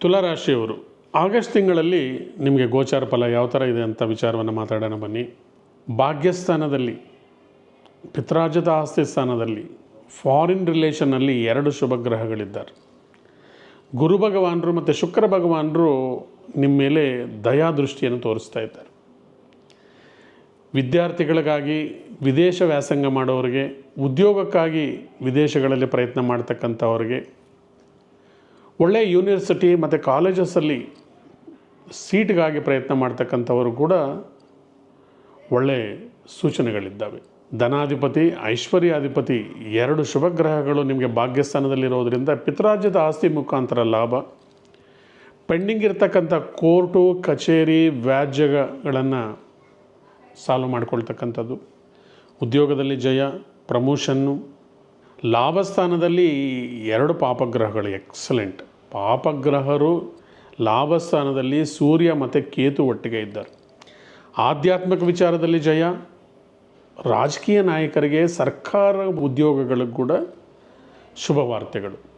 ತುಲಾರಾಶಿಯವರು, August ತಿಂಗಳಲ್ಲಿ ನಿಮಗೆ ಗೋಚಾರ ಫಲ ಯಾವ ಥರ ಇದೆ ಅಂತ ವಿಚಾರವನ್ನು ಮಾತಾಡೋಣ ಬನ್ನಿ. ಭಾಗ್ಯಸ್ಥಾನದಲ್ಲಿ ಪಿತ್ರಾಜದ ಆಸ್ತಿ ಸ್ಥಾನದಲ್ಲಿ ಫಾರಿನ್ ರಿಲೇಷನ್ನಲ್ಲಿ ಎರಡು ಶುಭ ಗ್ರಹಗಳಿದ್ದಾರೆ. ಗುರು ಭಗವಾನರು ಮತ್ತು ಶುಕ್ರ ಭಗವಾನರು ನಿಮ್ಮ ಮೇಲೆ ದಯಾ ದೃಷ್ಟಿಯನ್ನು ತೋರಿಸ್ತಾ ಇದ್ದಾರೆ. ವಿದ್ಯಾರ್ಥಿಗಳಿಗಾಗಿ ವಿದೇಶ ವ್ಯಾಸಂಗ ಮಾಡೋರಿಗೆ, ಉದ್ಯೋಗಕ್ಕಾಗಿ ವಿದೇಶಗಳಲ್ಲಿ ಪ್ರಯತ್ನ ಮಾಡ್ತಕ್ಕಂಥವ್ರಿಗೆ ಒಳ್ಳೆಯ ಯೂನಿವರ್ಸಿಟಿ ಮತ್ತು ಕಾಲೇಜಸಲ್ಲಿ ಸೀಟ್ಗಾಗಿ ಪ್ರಯತ್ನ ಮಾಡ್ತಕ್ಕಂಥವರು ಕೂಡ ಒಳ್ಳೆಯ ಸೂಚನೆಗಳಿದ್ದಾವೆ. ಧನಾಧಿಪತಿ, ಐಶ್ವರ್ಯಾಧಿಪತಿ ಎರಡು ಶುಭ ಗ್ರಹಗಳು ನಿಮಗೆ ಭಾಗ್ಯಸ್ಥಾನದಲ್ಲಿರೋದರಿಂದ ಪಿತ್ರಾಜ್ಯದ ಆಸ್ತಿ ಮುಖಾಂತರ ಲಾಭ. ಪೆಂಡಿಂಗ್ ಇರತಕ್ಕಂಥ ಕೋರ್ಟು, ಕಚೇರಿ, ವ್ಯಾಜ್ಯಗಳನ್ನು ಸಾಲ್ವ್ ಮಾಡ್ಕೊಳ್ತಕ್ಕಂಥದ್ದು. ಉದ್ಯೋಗದಲ್ಲಿ ಜಯ, ಪ್ರಮೋಷನ್ನು. ಲಾಭಸ್ಥಾನದಲ್ಲಿ ಎರಡು ಪಾಪಗ್ರಹಗಳು, ಎಕ್ಸಲೆಂಟ್. ಪಾಪಗ್ರಹರು ಲಾಭಸ್ಥಾನದಲ್ಲಿ ಸೂರ್ಯ ಮತ್ತು ಕೇತು ಒಟ್ಟಿಗೆ ಇದ್ದಾರೆ. ಆಧ್ಯಾತ್ಮಿಕ ವಿಚಾರದಲ್ಲಿ ಜಯ, ರಾಜಕೀಯ ನಾಯಕರಿಗೆ ಸರ್ಕಾರ ಉದ್ಯೋಗಗಳಿಗೂ ಕೂಡ ಶುಭ ವಾರ್ತೆಗಳು